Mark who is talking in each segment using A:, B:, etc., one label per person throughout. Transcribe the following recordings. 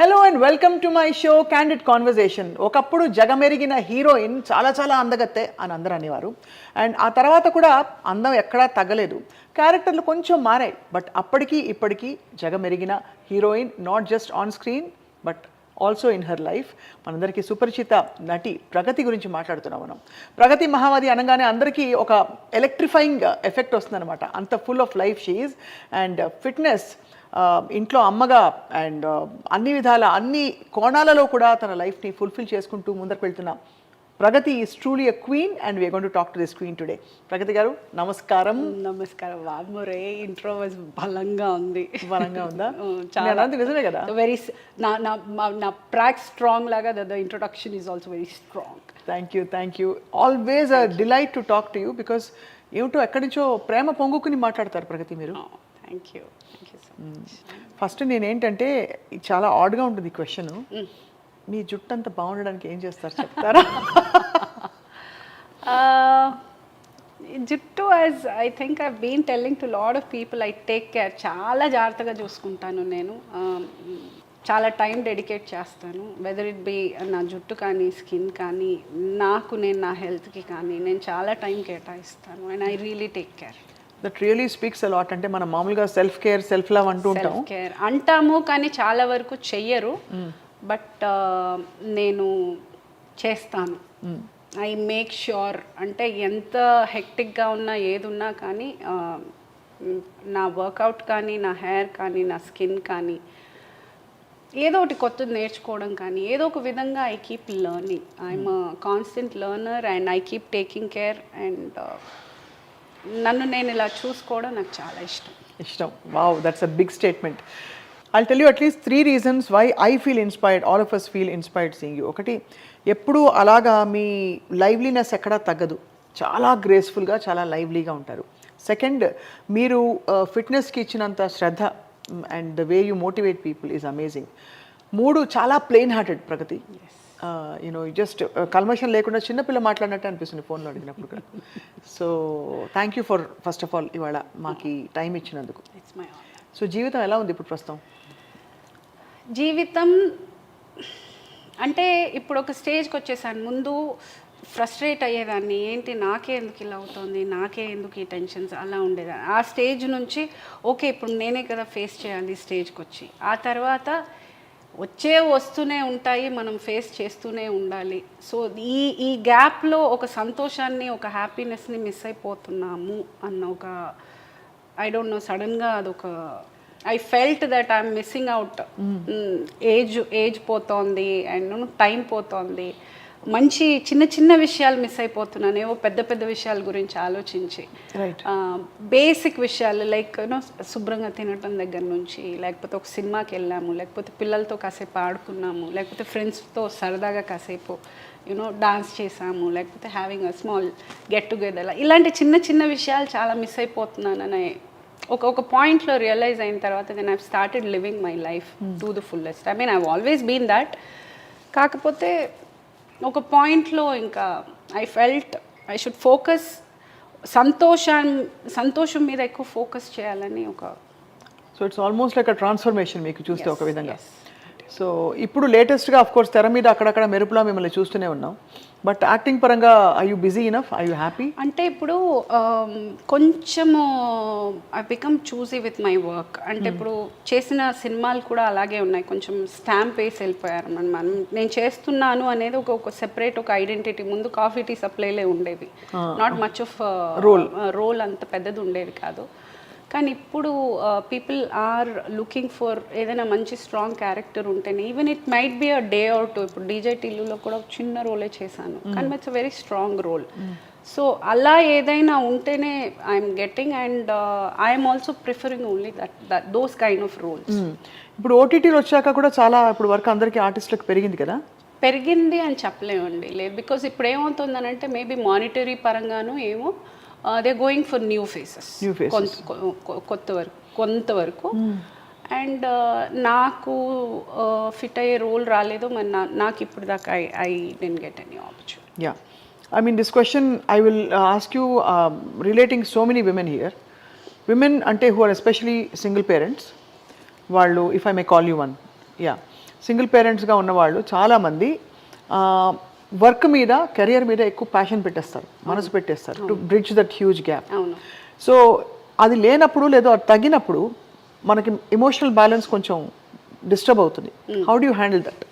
A: Hello and welcome to my show candid conversation ఒకప్పుడు జగమెరిగిన heroine చాలా చాలా అందగత్తే అని అందరూ అనేవారు. అండ్ ఆ తర్వాత కూడా అందం ఎక్కడా తగ్గలేదు. క్యారెక్టర్లు కొంచెం మారాయి. బట్ అప్పటికీ ఇప్పటికీ జగమెరిగిన heroine not just on screen but also in her life మనందరికీ సుపరిచిత నటి ప్రగతి గురించి మాట్లాడుతున్నాం మనం. ప్రగతి మహావాది అనగానే అందరికీ ఒక ఎలక్ట్రిఫైయింగ్ ఎఫెక్ట్ వస్తుందన్నమాట. అంత full of life she and fitness ఇంట్లో అమ్మగా అండ్ అన్ని విధాల అన్ని కోణాలలో కూడా తన లైఫ్ని ఫుల్ఫిల్ చేసుకుంటూ ముందరకు వెళ్తున్న Pragathi is truly a queen and we are going to talk to this queen today Pragathi garu నమస్కారం.
B: నమస్కారం. వామోరే ఇంట్రో వాజ్ బలంగా ఉంది.
A: బలంగా ఉందా? అన్నది నిజమే కదా?
B: వెరీ నా నా నా ప్రాక్ స్ట్రాంగ్ లాగా the introduction is also very strong
A: thank you thank you always a delight to talk to you because ఏమిటో ఎక్కడి నుంచో ప్రేమ పొంగుకుని మాట్లాడతారు ప్రగతి మీరు.
B: Thank you thank you so much
A: first నేనేంటంటే చాలా ఆడ్గా ఉంటుంది ఈ క్వశ్చన్ మీ జుట్టు అంతా బాగుండడానికి ఏం చేస్తారు? చెప్తారా?
B: జుట్టు as I think I been telling to lot of people I take care చాలా జాగ్రత్తగా చూసుకుంటాను నేను. Um, చాలా టైం డెడికేట్ చేస్తాను. వెదర్ ఇట్ బి నా జుట్టు కానీ స్కిన్ కానీ నాకు నేను నా హెల్త్కి కానీ నేను చాలా టైం కేటాయిస్తాను. And I really take care
A: that really speaks a lot అంటే మనం మామూలుగా సెల్ఫ్ కేర్ సెల్ఫ్ లవ్ అంటూ ఉంటాం.
B: కేర్ అంటాము కానీ చాలా వరకు చెయ్యరు. బట్ నేను చేస్తాను. ఐ మేక్ ష్యూర్ అంటే ఎంత హెక్టిక్గా ఉన్నా ఏది ఉన్నా కానీ నా వర్కౌట్ కానీ నా హెయిర్ కానీ నా స్కిన్ కానీ ఏదో ఒకటి కొత్తది నేర్చుకోవడం కానీ ఏదో ఒక విధంగా I keep learning I'm constant learner and I keep taking care and నన్ను నేను ఇలా చూసుకోవడం నాకు చాలా ఇష్టం.
A: ఇష్టం. Wow that's a big statement I tell you at least three reasons why I feel inspired all of us feel inspired seeing you ఒకటి ఎప్పుడూ అలాగా మీ లైవ్లీనెస్ ఎక్కడా తగ్గదు. చాలా గ్రేస్ఫుల్గా చాలా లైవ్లీగా ఉంటారు. సెకండ్ మీరు ఫిట్నెస్కి ఇచ్చినంత శ్రద్ధ and the way you motivate people is amazing మూడు చాలా plain hearted Pragathi you know just కల్మషం లేకుండా చిన్నపిల్ల మాట్లాడినట్టు అనిపిస్తుంది ఫోన్లో అడిగినప్పుడు కూడా. So thank you for first of all ఇవాళ మాకు టైం ఇచ్చినందుకు.
B: ఇట్స్ మై
A: సో జీవితం ఎలా ఉంది ఇప్పుడు ప్రస్తుతం?
B: జీవితం అంటే ఇప్పుడు ఒక స్టేజ్కి వచ్చేసాను. ముందు ఫ్రస్ట్రేట్ అయ్యేదాన్ని. ఏంటి నాకే ఎందుకు ఇలా అవుతుంది? నాకే ఎందుకు ఈ టెన్షన్స్ అలా ఉండేదాన్ని. ఆ స్టేజ్ నుంచి ఓకే ఇప్పుడు నేనే కదా ఫేస్ చేయాలి స్టేజ్కి వచ్చి. ఆ తర్వాత వచ్చే వస్తూనే ఉంటాయి మనం ఫేస్ చేస్తూనే ఉండాలి. సో ఈ ఈ గ్యాప్లో ఒక సంతోషాన్ని ఒక హ్యాపీనెస్ని మిస్ అయిపోతున్నాము అన్న ఒక ఐ డోంట్ నో సడన్గా అదొక I felt that I'm missing out age age పోతోంది అండ్ టైం పోతోంది. మంచి చిన్న చిన్న విషయాలు మిస్ అయిపోతున్నాను ఏవో పెద్ద పెద్ద విషయాల గురించి ఆలోచించి. బేసిక్ విషయాలు లైక్ యూనో శుభ్రంగా తినటం దగ్గర నుంచి లేకపోతే ఒక సినిమాకి వెళ్ళాము లేకపోతే పిల్లలతో కాసేపు ఆడుకున్నాము లేకపోతే ఫ్రెండ్స్తో సరదాగా కాసేపు యూనో డాన్స్ చేసాము లేకపోతే having a small get together ఇలాంటి చిన్న చిన్న విషయాలు చాలా మిస్ అయిపోతున్నాననే ఒక ఒక పాయింట్లో రియలైజ్ అయిన తర్వాత then I've started living my life to the fullest I mean I always been that కాకపోతే ఒక పాయింట్లో ఇంకా I felt I should focus సంతోషం సంతోషం మీద ఎక్కువ ఫోకస్ చేయాలని ఒక
A: so it's almost like transformation మీకు చూస్తే ఒక విధంగా. సో ఇప్పుడు లేటెస్ట్గా ఆఫ్ కోర్స్ తెర మీద అక్కడక్కడ మెరుపులా మిమ్మల్ని చూస్తూనే ఉన్నాం. బట్ యాక్టింగ్ పరంగా I you busy enough I you happy
B: అంటే ఇప్పుడు um, కొంచెము I become choosy with my work అంటే ఇప్పుడు చేసిన సినిమాలు కూడా అలాగే ఉన్నాయి. కొంచెం స్టాంప్ వేసి వెళ్ళిపోయారు. మనం మనం నేను చేస్తున్నాను అనేది ఒక ఒక సెపరేట్ ఒక ఐడెంటిటీ ముందు కాఫీ టీ సప్లైలే ఉండేవి not much of role role అంత పెద్దది ఉండేది కాదు. కానీ ఇప్పుడు పీపుల్ ఆర్ లుకింగ్ ఫర్ ఏదైనా మంచి స్ట్రాంగ్ క్యారెక్టర్ ఉంటేనే even it might be a day out ఇప్పుడు డీజే టిల్లులో కూడా ఒక చిన్న రోలే చేశాను. కానీ it's a very strong role so అలా ఏదైనా ఉంటేనే I'm getting and I'm also preferring only that that those kind of roles
A: ఇప్పుడు ఓటీటీలు వచ్చాక కూడా చాలా ఇప్పుడు వర్క్ అందరికీ ఆర్టిస్టులకు పెరిగింది కదా?
B: పెరిగింది అని చెప్పలేమండి. లేదు బికాస్ ఇప్పుడు ఏమవుతుందనంటే మేబీ మానిటరీ పరంగాను ఏమో they going for new faces
A: New faces.
B: కొత్త వరకు కొంతవరకు. అండ్ నాకు ఫిట్ అయ్యే రోల్ రాలేదు. మరి నా నాకు ఇప్పుడు దాకా I I didn't get any opportunity
A: yeah I mean this question I will ask you relating so many women here women అంటే who are especially single parents వాళ్ళు if I may call you one yeah single పేరెంట్స్గా ఉన్నవాళ్ళు చాలామంది work మీద career మీద ఎక్కువ passion పెట్టేస్తారు. మనసు పెట్టేస్తారు. To bridge that huge gap
B: అవును.
A: సో అది లేనప్పుడు లేదో అది తగ్గినప్పుడు మనకి ఎమోషనల్ బ్యాలెన్స్ కొంచెం డిస్టర్బ్ అవుతుంది. How do you handle that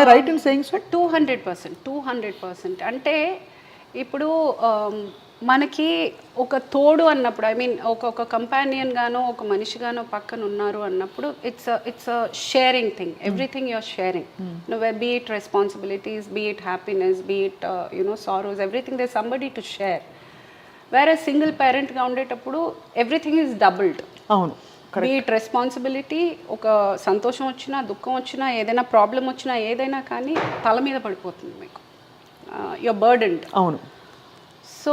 A: I right in saying so
B: two hundred percent two hundred percent అంటే ఇప్పుడు um, మనకి ఒక తోడు అన్నప్పుడు ఐ మీన్ ఒక ఒక కంపానియన్ గానో ఒక మనిషిగానో పక్కన ఉన్నారు అన్నప్పుడు it's it's a sharing thing everything you're sharing నువ్వు be it responsibilities be it happiness be it you know sorrows everything there somebody to share వేరే సింగిల్ పేరెంట్గా ఉండేటప్పుడు ఎవ్రీథింగ్ ఈజ్ డబుల్డ్
A: అవును
B: బీట్ రెస్పాన్సిబిలిటీ ఒక సంతోషం వచ్చినా దుఃఖం వచ్చినా ఏదైనా ప్రాబ్లం వచ్చినా ఏదైనా కానీ తల మీద పడిపోతుంది మీకు. యువర్ బర్డెండ్
A: అవును.
B: సో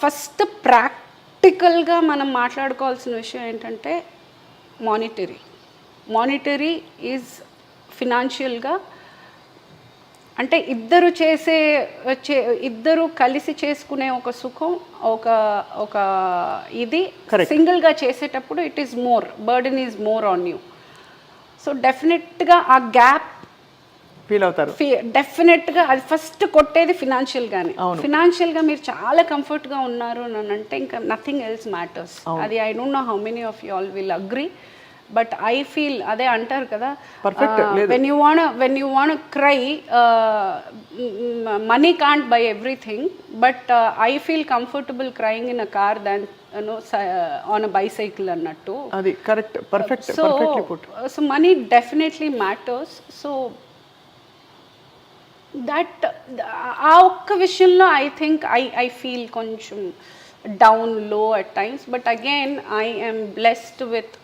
B: ఫస్ట్ ప్రాక్టికల్గా మనం మాట్లాడుకోవాల్సిన విషయం ఏంటంటే మానిటరీ మానిటరీ ఈజ్ ఫినాన్షియల్గా అంటే ఇద్దరు చేసే చే- ఇద్దరు కలిసి చేసుకునే ఒక సుఖం ఒక ఒక ఇది సింగిల్గా చేసేటప్పుడు it is more burden is more on you so డెఫినెట్గా ఆ గ్యాప్
A: ఫీల్ అవుతారు.
B: డెఫినెట్గా అది ఫస్ట్ కొట్టేది ఫినాన్షియల్గానే. ఫినాన్షియల్గా మీరు చాలా కంఫర్ట్గా ఉన్నారు అని అంటే ఇంకా నథింగ్ ఎల్స్ మ్యాటర్స్ అది I don't know how many of you all will agree but I feel అదే అంటారు కదా when you want when you want cry money can't buy everything but I feel comfortable crying in a car than on a bicycle అన్నట్టు.
A: అది correct perfect
B: so so money definitely matters so that ఆ ఒక్క విషయంలో I think I I feel కొంచెం డౌన్లో at times but again I am blessed with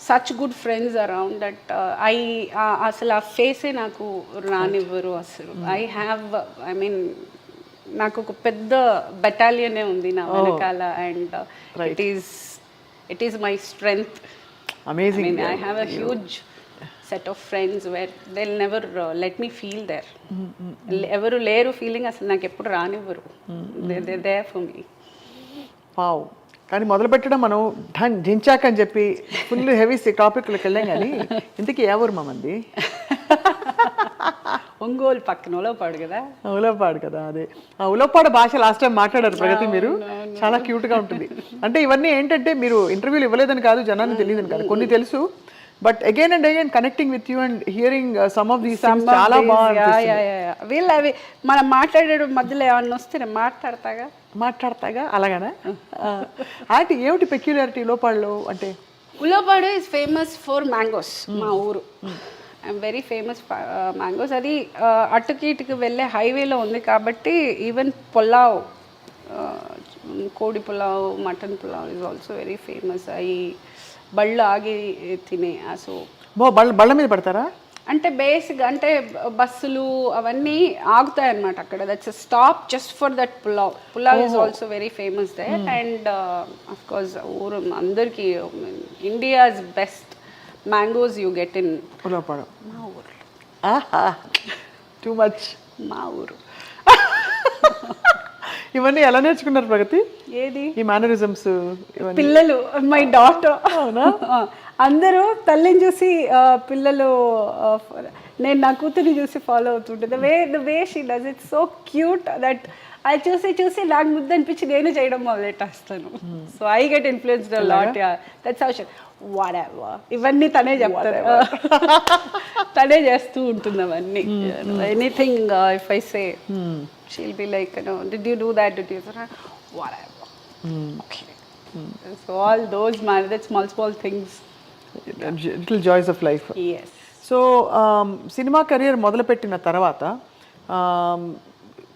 B: such good friends around that I అసలు ఆ ఫేసే నాకు రానివ్వరు అసలు. ఐ హ్యావ్ ఐ మీన్ నాకు ఒక పెద్ద బెటాలియనే ఉంది నా వెనకాల. And it is it is my strength
A: amazing
B: mean, I have a of friends where they'll never uh, let me feel there. ఎవరు లేరు ఫీలింగ్ అసలు నాకు ఎప్పుడు రానివ్వరు. They they for me
A: wow కానీ మొదలు పెట్టడం మనం ఢన్ జించాక్ అని చెప్పి ఫుల్ హెవీ టాపిక్లోకి వెళ్ళాం కానీ ఇంతకీ ఏ ఊరు
B: ఒంగోలు పక్కన ఉలవపాడు కదా?
A: ఉలవపాడు కదా అదే. ఆ ఉలవపాడు భాష లాస్ట్ టైం మాట్లాడారు ప్రగతి మీరు. చాలా క్యూట్గా ఉంటుంది. అంటే ఇవన్నీ ఏంటంటే మీరు ఇంటర్వ్యూలు ఇవ్వలేదని కాదు జనాన్ని తెలియదని కాదు. కొన్ని తెలుసు. But again and again connecting with you and hearing some of these చాలా బాగా అనిపిస్తుంది.
B: వీళ్ళు అవి మనం మాట్లాడే మధ్యలో ఏమన్నా వస్తే నేను మాట్లాడతాగా?
A: మాట్లాడతాగా? అలాగనా? అంటే ఏమిటి పెక్యులారిటీ లోపాళ్ళు అంటే?
B: Ulavapadu is famous for mangoes మా ఊరు. ఐఎమ్ వెరీ ఫేమస్ మ్యాంగోస్ అది ఆ, అటుకి ఇటుకి వెళ్ళే హైవేలో ఉంది కాబట్టి ఈవెన్ పులావ్ ఆ, కోడి pulao mutton pulao is also very famous అవి బళ్ళు ఆగి తినే సో.
A: బో బళ్ళ బళ్ళ మీద పడతారా?
B: అంటే బేసిక్ అంటే బస్సులు అవన్నీ ఆగుతాయి అన్నమాట అక్కడ that's stop just for that pulao pulao is also very famous they and of course ఊరు అందరికీ India's best mangoes you get in
A: Ulavapadu
B: మా ఊరు
A: టూ మచ్
B: మా ఊరు.
A: ఇవన్నీ ఎలా నేర్చుకున్నారు ప్రగతి?
B: ఏది?
A: ఈ మేనరిజమ్స్
B: పిల్లలు మై డాటర్
A: అవునా?
B: అందరూ తల్లిని చూసి పిల్లలు నేను నా కూతురిని చూసి ఫాలో అవుతుంటే the way the way she does it so cute that అది చూసి చూసి నాకు ముద్దు అనిపించి నేను చేయడం మొదలెట్టేస్తాను. So I get influenced lot that's how what ఇవన్నీ తనే చెప్తారు. తనే చేస్తూ ఉంటుంది అవన్నీ anything if I say she'll be like did you do that did you Okay. So all those man, that small small things.
A: Little joys of life
B: Yes.
A: So cinema career మొదలుపెట్టిన తర్వాత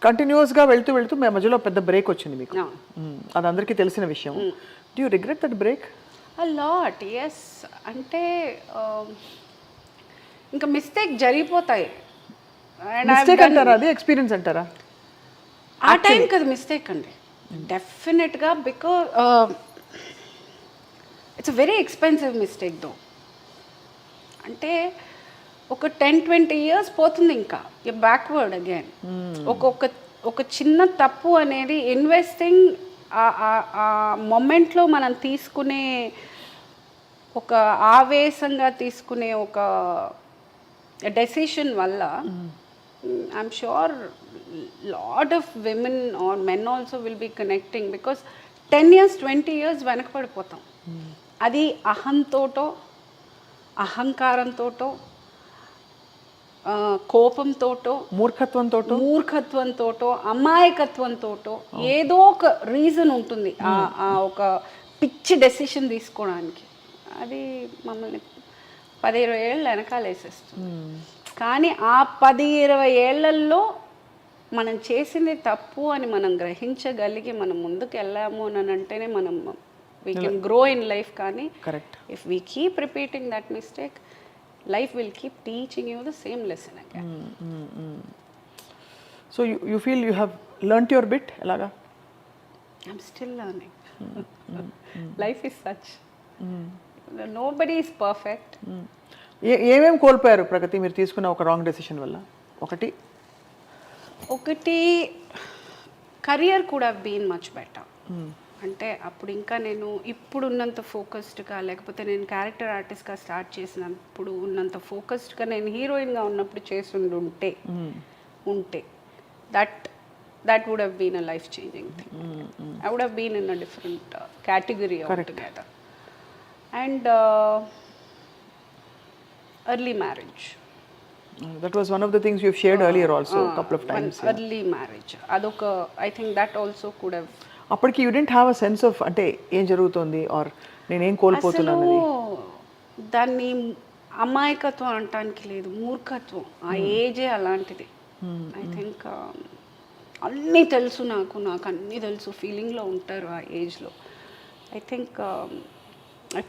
A: కంటిన్యూస్గా వెళ్తూ వెళ్తూ మీ మధ్యలో పెద్ద బ్రేక్ వచ్చింది మీకు. మ్మ్. అది అందరికీ తెలిసిన విషయం. Do you regret that break
B: lot, yes. అంటే um, ఇంకా మిస్టేక్ జరిగిపోతాయి.
A: మిస్టేక్ అంటారా? అది ఎక్స్పీరియన్స్ అంటారా?
B: ఆ టైం కదా మిస్టేక్ అండి. డెఫినెట్గా because it's very expensive mistake though అంటే ఒక టెన్ ట్వంటీ ఇయర్స్ పోతుంది ఇంకా. బ్యాక్వర్డ్ అగైన్ ఒక్కొక్క ఒక చిన్న తప్పు అనేది ఇన్వెస్టింగ్ ఆ మొమెంట్లో మనం తీసుకునే ఒక ఆవేశంగా తీసుకునే ఒక డెసిషన్ వల్ల I'm sure lot of women or men also will be connecting because ten years twenty years వెనకపడిపోతాం అది అహంతోటో అహంకారంతోటో కోపంతోటో
A: మూర్ఖత్వంతో
B: మూర్ఖత్వంతోటో అమాయకత్వంతోటో ఏదో ఒక రీజన్ ఉంటుంది ఆ- ఆ ఒక పిచ్చి డెసిషన్ తీసుకోవడానికి. అది మమ్మల్ని పది ఇరవై ఏళ్ళు వెనకాలేసేస్తుంది. కానీ ఆ పది ఇరవై ఏళ్ళలో మనం చేసింది తప్పు అని మనం గ్రహించగలిగి మనం ముందుకు వెళ్ళాము అని అంటేనే మనం we can grow in life కానీ
A: correct
B: if we keep repeating that mistake life will keep teaching you the same lesson again
A: so you feel you have learnt your bit ఎలాగా?
B: I'm still learning. Life is such. Nobody is perfect.
A: ఏ ఏమేమి కోల్పోయారు ప్రగతి? మీరు తీసుకున్న ఒక wrong decision వల్ల. ఒకటి?
B: ఒకటి career కూడా బీన్ మచ్ బెటర్ అంటే అప్పుడు ఇంకా నేను ఇప్పుడు ఉన్నంత ఫోకస్డ్గా లేకపోతే నేను క్యారెక్టర్ ఆర్టిస్ట్గా స్టార్ట్ చేసినప్పుడు ఉన్నంత ఫోకస్డ్గా నేను హీరోయిన్గా ఉన్నప్పుడు చేసి ఉంటే ఉంటే that that would have been a life changing thing I would have been in a different category together and early marriage
A: that was one of the things you shared earlier also couple of times
B: early marriage అదొక I think that also could have
A: అప్పటికి you didn't have a sense of అంటే ఏం జరుగుతుంది are నేనేం కోల్పోతున్నాను
B: దాన్ని అమాయకత్వం అనటానికి లేదు మూర్ఖత్వం. ఆ ఏజే అలాంటిది. ఐ థింక్ అన్నీ తెలుసు నాకు నాకు అన్నీ తెలుసు ఫీలింగ్లో ఉంటారు ఆ ఏజ్లో. I think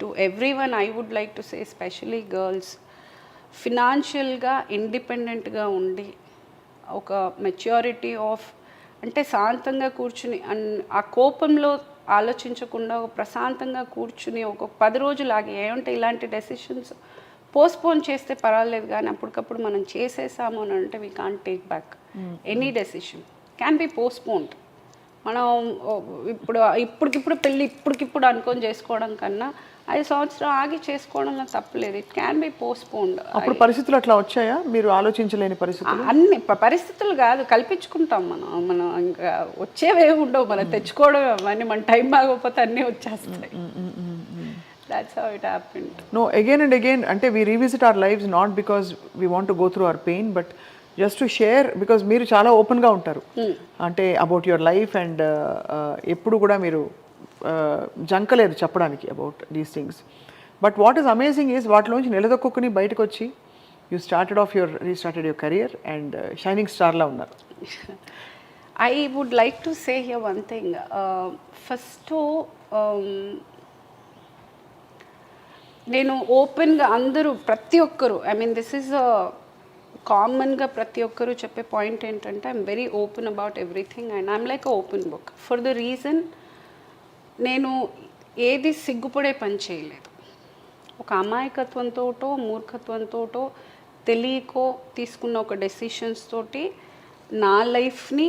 B: to everyone I would like to say specially girls ఫినాన్షియల్గా ఇండిపెండెంట్గా ఉండి ఒక మెచ్యూరిటీ ఆఫ్ అంటే శాంతంగా కూర్చుని అన్- ఆ కోపంలో ఆలోచించకుండా ఒక ప్రశాంతంగా కూర్చుని ఒక పది రోజులు ఆగి ఏమంటే ఇలాంటి డెసిషన్స్ పోస్ట్పోన్ చేస్తే పర్వాలేదు కానీ అప్పటికప్పుడు మనం చేసేసాము అని అంటే we can't take back any decision can be postponed మనం ఇప్పుడు ఇప్పటికిప్పుడు పెళ్ళి ఇప్పటికిప్పుడు అనుకొని చేసుకోవడం కన్నా ఐదు సంవత్సరం ఆగి చేసుకోవడంలో తప్పలేదు. ఇట్ క్యాన్ బి పోస్ట్పోన్డ్
A: అప్పుడు పరిస్థితులు అట్లా వచ్చాయా? మీరు ఆలోచించలేని పరిస్థితులు?
B: అన్ని పరిస్థితులు కాదు. కల్పించుకుంటాం మనం. మనం ఇంకా వచ్చేవే ఉండవు. మనం తెచ్చుకోవడం అవన్నీ మన టైం బాగోకపోతే అన్నీ వచ్చేస్తాయి. That's how it happened
A: no again and again అంటే we revisit our lives not because we want go through our pain but just to share because మీరు చాలా ఓపెన్గా ఉంటారు. అంటే అబౌట్ యువర్ లైఫ్ అండ్ ఎప్పుడు కూడా మీరు uh, జంకలేదు చెప్పడానికి about these things but what is amazing is వాటిలోంచి నిలదొక్కుని బయటకు వచ్చి you started off your restarted your career and shining స్టార్లా ఉన్నారు.
B: I would like to say here one thing first నేను ఓపెన్గా అందరూ ప్రతి ఒక్కరు ఐ మీన్ దిస్ ఈజ్ కామన్గా ప్రతి ఒక్కరు చెప్పే పాయింట్ ఏంటంటే I'm very open about everything and I'm like open book for the reason నేను ఏది సిగ్గుపడే పని చేయలేదు. ఒక అమాయకత్వంతోటో మూర్ఖత్వంతోటో తెలియకో తీసుకున్న ఒక డెసిషన్స్ తోటి నా లైఫ్ని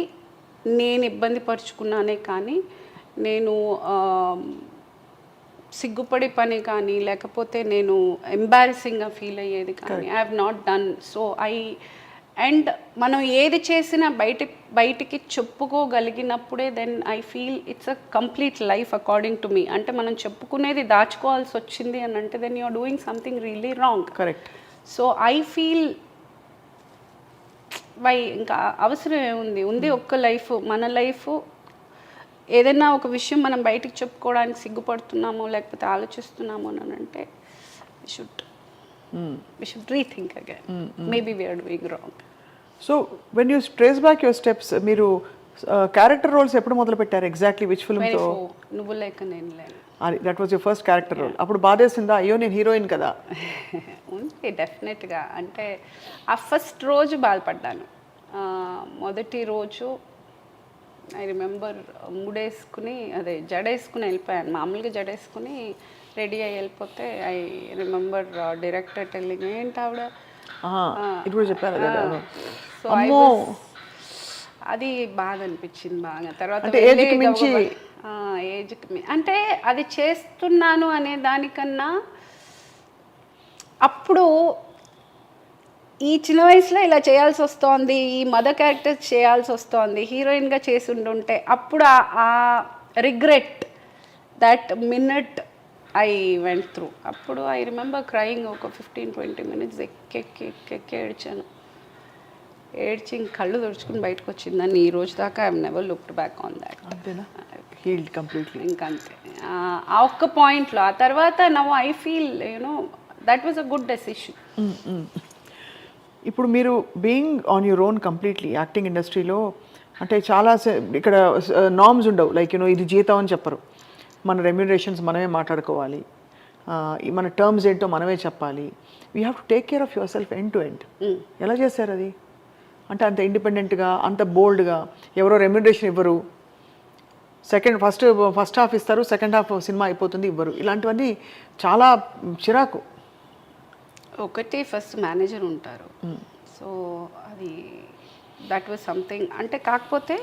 B: నేను ఇబ్బంది పరుచుకున్నానే కానీ నేను సిగ్గుపడే పని కానీ లేకపోతే నేను ఎంబారసింగ్గా ఫీల్ అయ్యేది కానీ I have not done so I and మనం ఏది చేసినా బయట బయటికి చెప్పుకోగలిగినప్పుడే then I feel it's a complete life according to me అంటే మనం చెప్పుకునేది దాచుకోవాల్సి వచ్చింది అని అంటే then you're doing something really wrong
A: correct
B: so I feel why ఇంకా అవసరం ఏముంది? ఉంది ఒక్క లైఫ్ మన లైఫ్ ఏదైనా ఒక విషయం మనం బయటికి చెప్పుకోవడానికి సిగ్గుపడుతున్నామో లేకపోతే ఆలోచిస్తున్నామో అని అంటే should
A: when you trace back your steps మీరు క్యారెక్టర్ రోల్స్ ఎప్పుడు మొదలు పెట్టారు? ఎగ్జాక్ట్లీ విచ్
B: వెరీ
A: ఫిల్మ్తో
B: నువ్వు లేక నేను లేను.
A: That was your first character role అప్పుడు బాధేసిందా? అయ్యో నేను హీరోయిన్ కదా.
B: ఉంది డెఫినెట్గా అంటే ఆ ఫస్ట్ రోజు బాధపడ్డాను. మొదటి రోజు ఐ రిమెంబర్ ముడేసుకుని అదే జడేసుకుని వెళ్ళిపోయాను. మామూలుగా జడేసుకుని రెడీ అయ్యి వెళ్ళిపోతే ఐ రిమెంబర్ డైరెక్టర్ టెల్లింగ్ ఏంటి ఆవిడ?
A: చెప్పారు కదా.
B: సో అది బాధ అనిపించింది బాగా. తర్వాత
A: అంటే
B: వెళ్ళి
A: age కి మించి-
B: గబగబా- ఆ, age కి మి- అంటే అది చేస్తున్నాను అనే దానికన్నా అప్పుడు ఈ చిన్న వయసులో ఇలా చేయాల్సి వస్తోంది ఈ మదర్ క్యారెక్టర్ చేయాల్సి వస్తోంది హీరోయిన్గా చేసి ఉండుంటే అప్పుడు ఆ- regret that minute I went through అప్పుడు ఐ రిమెంబర్ క్రయింగ్ ఒక ఫిఫ్టీన్ ట్వంటీ మినిట్స్ ఎక్కెక్కి ఎక్కెక్కి ఏడ్చాను. ఏడ్చి ఇంక కళ్ళు తుడుచుకుని బయటకు వచ్చిందని ఈ రోజు దాకా I never looked back on that
A: healed completely
B: ఇంకంతే ఆ- ఆ ఒక్క పాయింట్లో ఆ తర్వాత now I feel you know that was a good decision
A: ఇప్పుడు మీరు being on your own completely acting ఇండస్ట్రీలో అంటే చాలా ఇక్కడ నామ్స్ ఉండవు. లైక్ యూనో ఇది జీతం అని చెప్పరు. మన రెమ్యునరేషన్స్ మనమే మాట్లాడుకోవాలి. మన టర్మ్స్ ఏంటో మనమే చెప్పాలి. We have to take care of yourself end to end ఎలా చేశారు అది? అంటే అంత ఇండిపెండెంట్గా అంత బోల్డ్గా ఎవరో రెమ్యునరేషన్ ఇవ్వరు. సెకండ్ ఫస్ట్ ఫస్ట్ హాఫ్ ఇస్తారు సెకండ్ హాఫ్ సినిమా అయిపోతుంది ఇవ్వరు. ఇలాంటివన్నీ చాలా చిరాకు.
B: ఒకటి ఫస్ట్ మేనేజర్ ఉంటారు. సో అది దట్ వాజ్ సంథింగ్ అంటే కాకపోతే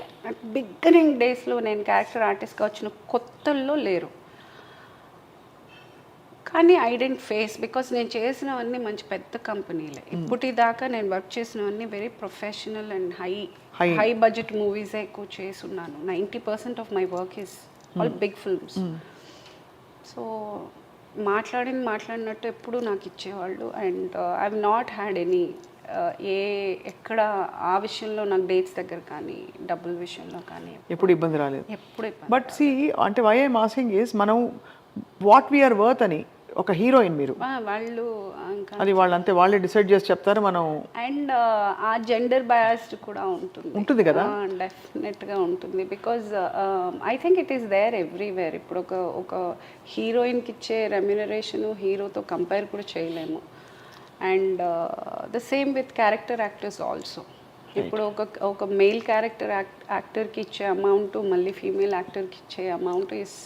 B: బిగ్గనింగ్ డేస్లో నేను క్యారెక్టర్ ఆర్టిస్ట్గా వచ్చిన కొత్తల్లో లేరు. కానీ ఐ డెంట్ ఫేస్ బికాస్ నేను చేసినవన్నీ మంచి పెద్ద కంపెనీలే. ఇప్పటిదాకా నేను వర్క్ చేసినవన్నీ very professional and high. High budget మూవీసే ఎక్కువ చేసున్నాను ninety percent of my work is all big films so మాట్లాడింది మాట్లాడినట్టు ఎప్పుడు నాకు ఇచ్చేవాళ్ళు and I have not had any ఏ ఎక్కడ ఆ విషయంలో నాకు డేట్స్ దగ్గర కానీ డబ్బుల విషయంలో కానీ
A: ఎప్పుడు ఇబ్బంది రాలేదు
B: ఎప్పుడు.
A: బట్ సి అంటే వై ఐఎమ్ ఆస్కింగ్ ఇస్ మనం వాట్ వీఆర్ వర్త్ అని ఒక హీరోయిన్ మీరు.
B: వాళ్ళు
A: అది వాళ్ళు అంతే వాళ్ళే డిసైడ్ చేసి చెప్తారు మనం
B: అండ్ ఆ జెండర్ బయాస్డ్ కూడా ఉంటుంది.
A: ఉంటుంది కదా?
B: డెఫినెట్గా ఉంటుంది. Because I think it is there everywhere ఇప్పుడు ఒక ఒక హీరోయిన్కి ఇచ్చే రెమ్యునరేషన్ హీరోతో కంపేర్ కూడా చేయలేము. And the same with character actors also ఇప్పుడు ఒక ఒక మేల్ క్యారెక్టర్ యాక్టర్కి ఇచ్చే అమౌంట్ మళ్ళీ ఫీమేల్ యాక్టర్కి ఇచ్చే amount is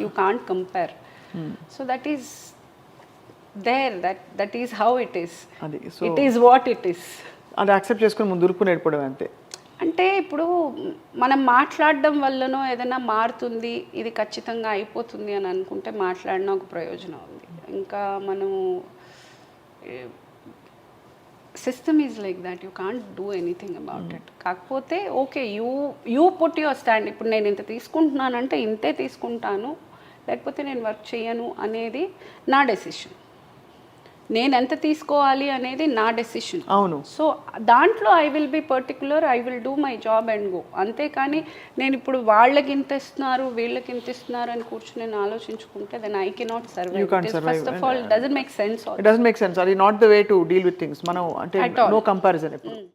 B: you can't compare so that is there that that is how it is
A: అది so
B: it is what it is
A: అది accept చేసుకుని ముందు దురుపు నేర్పడం అంతే.
B: అంటే ఇప్పుడు మనం మాట్లాడడం వల్లనో ఏదైనా మారుతుంది ఇది ఖచ్చితంగా అయిపోతుంది అని అనుకుంటే మాట్లాడిన ఒక ప్రయోజనం ఉంది. ఇంకా మనం system is like that you can't do anything about it కాకపోతే okay you you put your stand ఇప్పుడు నేను ఇంత తీసుకుంటున్నానంటే ఇంతే తీసుకుంటాను. లేకపోతే నేను వర్క్ చేయను అనేది నా డెసిషన్. నేను ఎంత తీసుకోవాలి అనేది నా డెసిషన్.
A: అవును.
B: సో దాంట్లో I will be particular I will do my job and go అంతేకాని నేను ఇప్పుడు వాళ్ళకి ఇంత ఇస్తున్నారు వీళ్ళకి ఇంత ఇస్తున్నారు అని కూర్చుని నేను ఆలోచించుకుంటే then I cannot survive. First of all doesn't make sense
A: it doesn't make sense అది not the way to deal with things మనం అంటే. నో కంపారిజన్ ఇప్పుడు